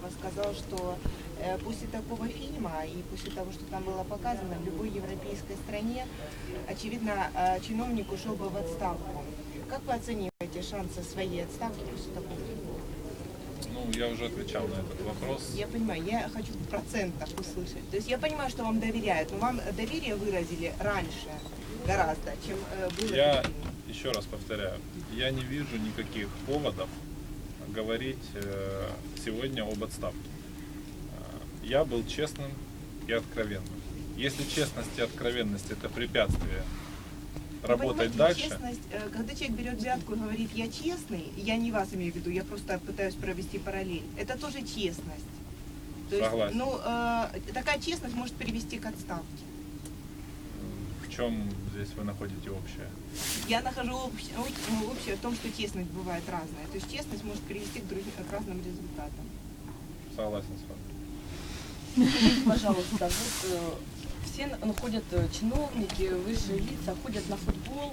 Мальцева сказал, что э, после такого фильма и после того, что там было показано, в любой европейской стране, очевидно, э, чиновник ушел бы в отставку. Как вы оцениваете шансы своей отставки после такого фильма? Ну, я уже отвечал на этот вопрос. Я понимаю, я хочу в процентах услышать. То есть я понимаю, что вам доверяют, но вам доверие выразили раньше гораздо, чем э, было Я еще раз повторяю, я не вижу никаких поводов говорить э, сегодня об отставке. Э, Я был честным и откровенным. Если честность и откровенность это препятствие работать понимаете, дальше, Честность, э, когда человек берет взятку и говорит, я честный, я не вас имею в виду, я просто пытаюсь провести параллель, это тоже честность. То есть, Согласен. ну, э, такая честность может привести к отставке. В чем здесь вы находите общее? Я нахожу общ- об- ну, общее в том, что честность бывает разная. То есть честность может привести к, другим, к разным результатам. Согласен с вами. Пожалуйста, вот э, все н- ну, ходят э, чиновники, высшие лица, ходят на футбол,